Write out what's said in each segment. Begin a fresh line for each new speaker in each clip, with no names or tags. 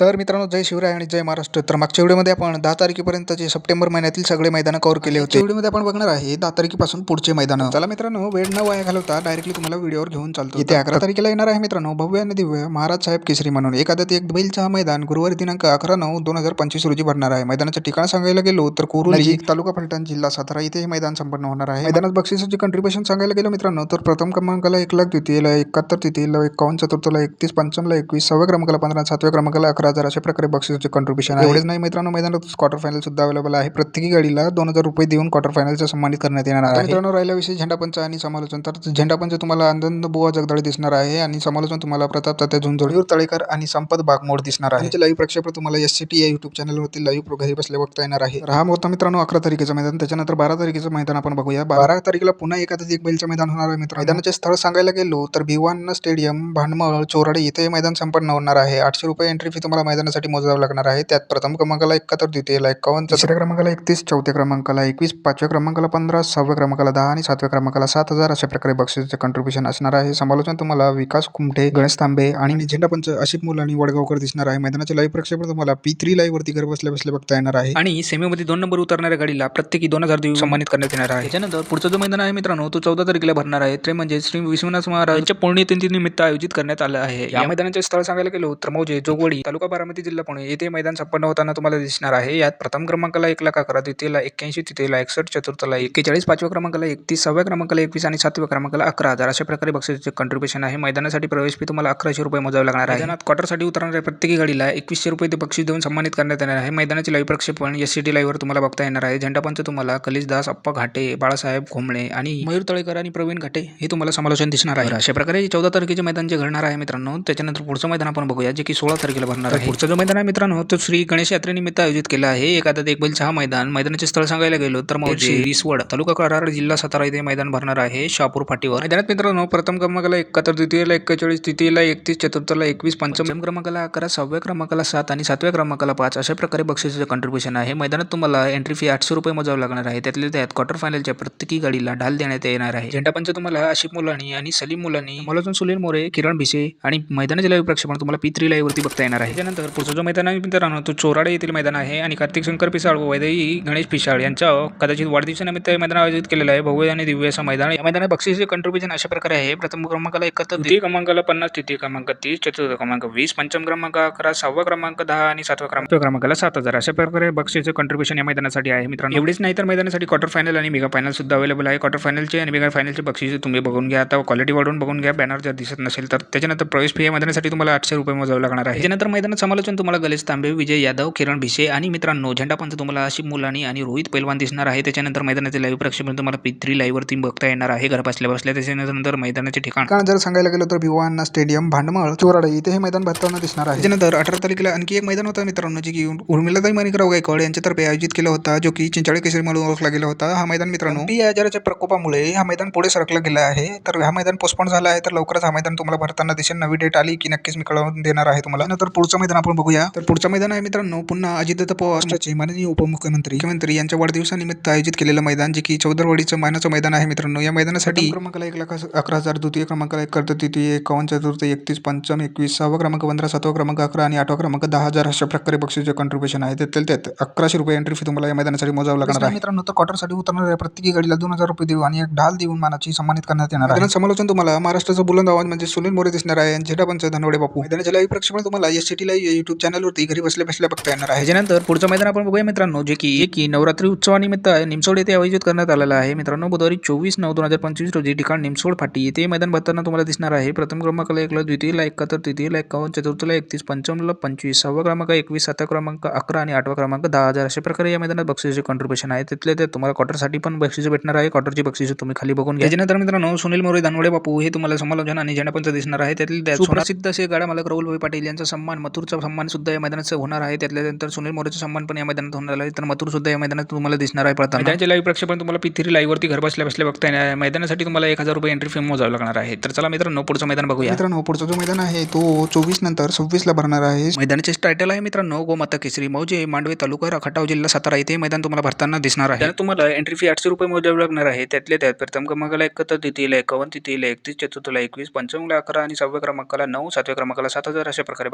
तर मित्रांनो जय शिवराय आणि जय महाराष्ट्र. तर मागच्या व्हिडिओमध्ये आपण दहा तारखेपर्यंतचे सप्टेंबर महिन्यातील सगळे मैदान कव्हर केले होते व्हिडिओमध्ये आपण बघणार आहे दहा तारखेपासून पुढचे मैदान. चला मित्रांनो वेळ न वाया घालवता डायरेक्टली तुम्हाला व्हिडिओवर घेऊन चालतो. येते अकरा तारखेला येणार आहे मित्रांनो भव्य आणि दिव्य महाराज साहेब केसरी म्हणून. एखाद्यात एक बैलचा हा मैदान गुरुवारी दिनांक अकरा नऊ दोन हजार पंचवीस रोजी भरणार आहे. मैदानाचे ठिकाण सांगायला गेलो तर कुरुली तालुका फलटण जिल्हा सातारा इथे हे मैदान संपन्न होणार आहे. मैदानात बक्षिसाचे कंट्रीब्युशन सांगायला गेलो मित्रांनो तर प्रथम क्रमांकाला एक लाख द्वितीयला एकाहत्तर तृतीयला एकावन्न चतुर्थला एकतीस पंचमला एकवीस सहाव्या क्रमांकाला पंधरा सातव्या क्रमांकाला अकरा हजार अशा प्रकारे बक्षिसाचे कंट्रीब्युशन आहे. एवढेच नाही मित्रांनो मैदानात क्वार्टर फायनल सुद्धा अवेलेबल आहे. प्रत्येकी गाडीला दोन हजार रुपये देऊन क्वार्टर फायनलचा सन्मानित करण्यात येणार आहे. मित्रांनो राहिल्याविषयी झेंडापंच आणि समालोचन. तर झेंडापंच तुम्हाला आनंद बुवा जगदाळे दिसणार आहे आणि समालोचन तुम्हाला प्रताप तात्या झुंझोळीवर तळेकर आणि संपत बागमोड दिसणार आहे. त्याचे लाईव्ह प्रक्षेपण तुम्हाला एस सी टी या युट्यूब चॅनलवरती लाईव्ह घरी बसले बघता येणार आहे. हा होता मित्रांनो अकरा तारखेचं मैदान. त्याच्यानंतर बारा तारखेचं मैदान आपण बघूया. बारा तारखेला पुन्हा एखादं एक बैलचं मैदान होणार आहे मित्र मैदानाचे स्थळ सांगायला गेलो तर भिवान स्टेडियम भांडमळ चोराडे इथे हे मैदान संपन्न होणार आहे. आठशे रुपये एंट्री फी तुम्हाला मैदानासाठी मोजावं लागणार आहे. त्यात प्रथम क्रमांकाला एकाहत्तर द्वितीयला एकावन्न तिसऱ्या क्रमांकाला एकतीस चौथ्या क्रमांकाला एकवीस पाचव्या क्रमांकाला पंधरा सहाव्या क्रमांकाला दहा आणि सातव्या क्रमांकाला सात हजार अशा प्रकारे बक्षिसाचे कंट्रीब्युशन असणार आहे. समालोचन तुम्हाला विकास कुमठे गणेश तांबे आणि झेंडापंच अशी मुलं आणि वडगावकर दिसणार आहे. मैदानाचे लाईव्ह प्रक्षेपण तुम्हाला पी थ्री लाईव्ह वरती घर बसल्या बसल्या बघता येणार आहे.
आणि सेमीमध्ये दोन नंबर उतरणाऱ्या गाडीला प्रत्येकी दोन हजार देऊ सन्मानित करण्यात येणार आहे. त्याच्यानंतर पुढचा जो मैदान आहे मित्रांनो तो चौदा तारखेला भरणार आहे. ते म्हणजे श्री विश्वनाथ महाराज यांच्या पुण्यतिथीनिमित्त आयोजित करण्यात आलं आहे. या मैदानाचे स्थळ सांगायला गेलो तर मौजे जोगवडी तालुका बारामती जिल्हा पुणे. येथे मैदान संपन्न होताना तुम्हाला दिसणार आहे. यात प्रथम क्रमांकाला एक लाख अकरा द्वितीयला एक्क्याऐंशी तृतीयला एकसष्ट चतुर्थला एक्केचाळीस पाचव्या क्रमांकाला एकतीस सहाव्या क्रमांकाला एकवीस आणि सातव्या क्रमांकाला अकरा हजार. अशा प्रकारे बक्षिसाचे कंट्रीब्युशन आहे. मैदानासाठी प्रवेश फी तुम्हाला अकराशे रुपये मोजावे लागणार आहे. मैदानात क्वार्टरसाठी उतरणाऱ्या प्रत्येकी गाडीला एकवीसशे रुपये ते बक्षीस देऊन सन्मानित करण्यात येणार आहे. मैदानाची लाईव्ह प्रक्षेपण एस सी टी लाईव्हवर तुम्हाला बघता येणार आहे. झेंडापंच तुम्हाला कलिशदास अप्पा घाटे बाळासाहेब घोंबळे आणि मयूर तळेकर आणि प्रवीण घाटे हे तुम्हाला समालोचन दिसणार आहे. अशा प्रकारे चौदा तारखेचे मैदान जे घडणार आहे मित्रांनो त्याच्यानंतर पुढचं मैदान आपण बघूया जे की सोळा तारखेला भरणार आहे. पुढचं जो मैदान आहे मित्रांनो तो श्री गणेश यात्रेनिमित्त आयोजित केला आहे. एखादा एक बैलचा हा मैदान. मैदानाचे स्थळ सांगायला गेलो तर मौजे रिसवड तालुका कराड जिल्हा सातारा इथे मैदान भरणार आहे शहापूर फाटीवर. मैदानात मित्रांनो प्रथम क्रमांकाला एकाहत्तर द्वितीयला एक्केचाळीस तृतीयला एकतीस चतुर्थला एकवीस पंचम क्रमांकाला अकरा सहाव्या क्रमांकाला सात आणि सातव्या क्रमांकाला पाच अशा प्रकारे बक्षिसाचे कंट्रीब्युशन आहे. मैदानात तुम्हाला एंट्री फी आठशे रुपये मोजावं लागणार आहे. त्यातल्या त्यात क्वार्टर फायनलच्या प्रत्येकी गाडीला ढाल देण्यात येणार आहे. झेंडापंच तुम्हाला आशिफ मुलानी आणि सलीम मुलानी मलाजून सुनील मोरे किरण भिसे आणि मैदानाचे लाईव्ह प्रक्षेपण तुम्हाला पी थ्री लाईव्हवरती बघता येणार आहे. त्यानंतर पुढचा जो मैदान आहे मित्रांनो तो चोराडे येथील मैदान आहे आणि कार्तिक शंकर पिसाळ व वैदेही गणेश पिसाळ यांच्या कदाचित वाढदिवसानिमित्त हे मैदान आयोजित केलेलं आहे. भव्य आणि दिव्य असं मैदान या मैदानात बक्षीसचे कंट्रीब्युशन अशा प्रकारे आहे. प्रथम क्रमांकाला एकाहत्तर द्वितीय क्रमांकाला पन्नास तृतीय क्रमांक तीस चतुर्थ क्रमांक वीस पंचम क्रमांक अकरा सहावा क्रमांक दहा आणि सातवा क्रमांक क्रमांकाला सात हजार. अशा प्रकारे बक्षीसचे कंट्रीब्युशन या मैदानासाठी आहे मित्रांनो. एवढेच नाही तर मैदानासाठी क्वार्टर फायनल आणि मेगा फायनल सुद्धा अवेलेबल आहे. क्वार्टर फायनलचे आणि मेगा फायनलचे बक्षीस तुम्ही बघून घ्या. आता क्वालिटी वाढवून बघून घ्या. बॅनर जर दिसत नसेल तर. त्याच्यानंतर प्रवेश फी या मैदानासाठी तुम्हाला आठशे रुपये मोजावे लागणार आहे. त्यानंतर मैदानात समालोचन तुम्हाला गलेश तांबे विजय यादव किरण भिसे आणि मित्रांनो झेंडापंच तुम्हाला आशिफ मुलानी आणि रोहित पैलवान दिसणार आहे. त्याच्यानंतर मैदानाचे लाईव्ह प्रक्षेपण तुम्हाला पी थ्री लाईव्हवरती बघता येणार आहे. घर बसल्या बसल्या त्याच्यानंतर मैदानाचे ठिकाण.
ठिकाण जर सांगायला गेलो तर भिवान स्टेडियम भांडमळ चोराडे इथे हे मैदान भरताना दिसणार आहे. त्यानंतर अठरा तारखेला आणखी एक मैदान होता मित्रांनो जे की उर्मिलाताई माणिकराव गायकवाड यांच्यातर्फे आयोजित केला होता जो की चिंचाळे केसरी म्हणून ओळखला गेला होता. हा मैदान मित्रांनो पी आजाराच्या प्रकोपामुळे हा मैदान पुढे सरकला गेला आहे. तर हा मैदान पोस्टपोन झाला आहे तर लवकरच हा मैदान तुम्हाला भरताना दिसेल. नवी डेट आली की नक्कीच मी कळवून देणार आहे तुम्हाला. नंतर पुढचं मैदान आपण बघूया. तर पुढचं मैदान आहे मित्रांनो पुन्हा अजितदत्त पवार माननीय उपमुख्यमंत्री. मुख्यमंत्री यांच्या वाढदिवसानिमित्त आयोजित केलेलं मैदान जे की चौदरवाडीचं मानाचं मैदान आहे मित्रांनो. या मैदानासाठी क्रमांकाला एक लाख अकरा हजार द्वितीय क्रमांकाला एक करत तृतीय एकावन्न चतुर्थ एकतीस पंचम एकवीस सहावा क्रमांक पंधरा सातवा क्रमांक अकरा आणि आठवा क्रमांक दहा हजार अशा प्रकारे बक्षीचे कंट्रीब्युशन आहे. त्यातील त्यात अकराशे रुपये एंट्री फी तुम्हाला या मैदानासाठी मोजावं लागणार आहे. मित्रांनो तर क्वार्टरसाठी उतरणाऱ्या प्रत्येकी गाडीला दोन हजार रुपये देऊ आणि एक ढाल देऊन मानाची सन्मानित करण्यात येणार आहे. समालोचन तुम्हाला महाराष्ट्राचं बुलंद आवाज म्हणजे सुनील मोरे दिसणार आहे. झेडापंच धनवडे बापू. मैदानाच्या लाईव्ह प्रक्षेपण तुम्हाला एस लाईव्ह युट्यूब चॅनलवरती घरी बसल्या बसल्या बघता येणार आहे.
त्याच्यानंतर पुढचं मैदान आपण बघूया मित्रांनो जे की जे की नवरात्री उत्सवानिमित्त निमसोड येथे आयोजित करण्यात आलेलं आहे. मित्रांनो बुधवारी चोवीस नऊ दोन हजार पंचवीस रोजी ठिकाण निमसोड फाटी येथे मैदान भरताना तुम्हाला दिसणार आहे. प्रथम क्रमांकाला एकला द्वितीयला एकाहत्तर तृतीयला एकावन्न चतुर्थला एकतीस पंचमला पंचवीस सहावा क्रमांक एकवीस सातवा क्रमांक अकरा आणि आठवा क्रमांक दहा हजार अशा प्रकारे या मैदानात बक्षीचे कंट्रीब्युशन आहे. तिथले ते तुम्हाला क्वार्टरसाठी पण बक्षीस भेटणार आहे. क्वार्टरची बक्षीस तुम्ही खाली बघून घ्या. त्याच्यानंतर मित्रांनो सुनील मोरे दानवडे बापू हे तुम्हाला समालोचन आणि जनपंच दिसणार आहे त्यातील त्यात सुप्रसिद्ध असे गाडा मालक राहुल भाई पाटील यांचा सन्मान मथुरचा सन्मान सुद्धा या मैदानात होणार आहे. त्यातल्या नंतर सुनील मोरेचा सन्मान पण या मैदानात होणार आहे. तर मथुर सुद्धा या मैदानात तुम्हाला दिसणार आहे पडताना मैदानाचे लाईव्ह प्रक्षेपण तुम्हाला पी थ्री लाईव्हवरती घर बसल्या बसल्या बघता येणार आहे. मैदानासाठी तुम्हाला एक हजार रुपये एंट्री फी मोजावं लागणार आहे. तर चला मित्रांनो पुढचं मैदान बघूया.
मित्रांनो पुढचा जो मैदान आहे तो चोवीस नंतर सव्वीस ला भरणार आहे.
मैदानाचे टायटल आहे मित्रांनो गोमाता केसरी मौजे मांडवे तालुका खटाव जिल्हा सातारा. इथे मैदान तुम्हाला भरताना दिसणार आहे. तुम्हाला एंट्री फी आठशे रुपये मोजावी लागणार आहे. त्यातल्या त्यात प्रथम क्रमांकाला एकाहत्तर तिथीला एकावन्न तिथीला एकतीस चतुर्थला एकवीस पंचमला अकरा आणि सहाव्या क्रमांकाला नऊ सातव्या क्रमांकाला सात हजार अशा प्रकारे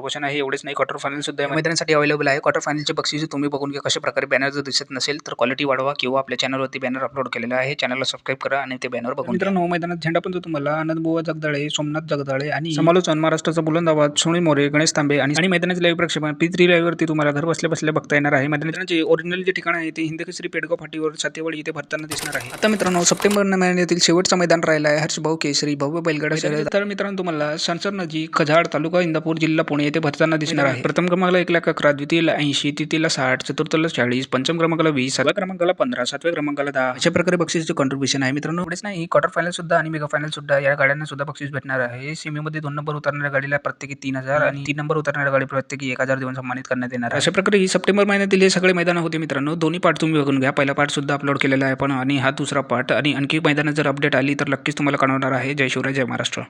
बक्षीचे कॉन्ट्रिब्युशन आहे. एवढेच नाही. क्वार्टर फायनल सुद्धा मैदानासाठी अवेलेबल आहे. क्वार्टर फायनलचे बक्षीस तुम्ही बघून घ्या. कशा प्रकारे बॅनर जर दिसत नसेल तर क्वालिटी वाढवा किंवा आपल्या चॅनलवरती बॅनर अपलोड केलेला आहे. चॅनलला सबस्क्राईब करा आणि ते बॅनर बघून मित्रांनो मैदानात झेंडा पण तुम्हाला. आनंद बुवा जगदाळे सोमनाथ जगदाळे आणि समालोचन. महाराष्ट्राचा बुलंद आवाज. सुनील मोरे गणेश तांबे आणि मैदानाचे लाईव्ह प्रक्षेपण. पी थ्री लाईव्हवरती तुम्हाला घर बसल्या बसल्या बघता येणार आहे. मैदानाचे ओरिजिनल जे ठिकाण आहे ते हिंदकेसरी पेडगाव फाटीवर सातेवाडी इथे भरताना दिसणार आहे. आता मित्रांनो सप्टेंबर महिन्यातील शेवटचं मैदान राहिलं आहे. हर्षभाऊ केसरी भव्य बैलगाडा तर मित्रांनो तुम्हाला संसर नजीक खजाड तालुका इंदापूर जिल्हा पुणे येथे भरताना दिसणार आहे. प्रथम क्रमांकाला एक लाख अकरा द्वितीयला ऐंशी तृतीयला साठ चतुर्थला चाळीस पंचम क्रमांकाला वीस सातव्या क्रमांकाला पंधरा सातव्या क्रमांकाला दहा. अशा प्रकारे बक्षीसचे कॉन्ट्रिब्युशन आहे. मित्रांनो एवढेच नाही क्वार्टर फायनल सुद्धा आणि मेगा फायनल सुद्धा या गाड्यांना सुद्धा बक्षीस भेटणार आहे. सेमीमध्ये दोन नंबर उतरणाऱ्या गाडीला प्रत्येकी तीन हजार आणि तीन नंबर उतरणाऱ्या गाडी प्रत्येकी एक हजार देऊन सन्मानित करण्यात येणार आहे. अशा प्रकारे ही सप्टेंबर महिन्यातील हे सगळे मैदान होते मित्रांनो. दोन्ही पार्ट तुम्ही बघून घ्या. पहिला पार्ट सुद्धा अपलोड केलेला आहे पण आणि हा दुसरा पार्ट आणि आणखी मैदानात जर अपडेट आली तर नक्कीच तुम्हाला कळवणार आहे. जय शिवराय जय महाराष्ट्र.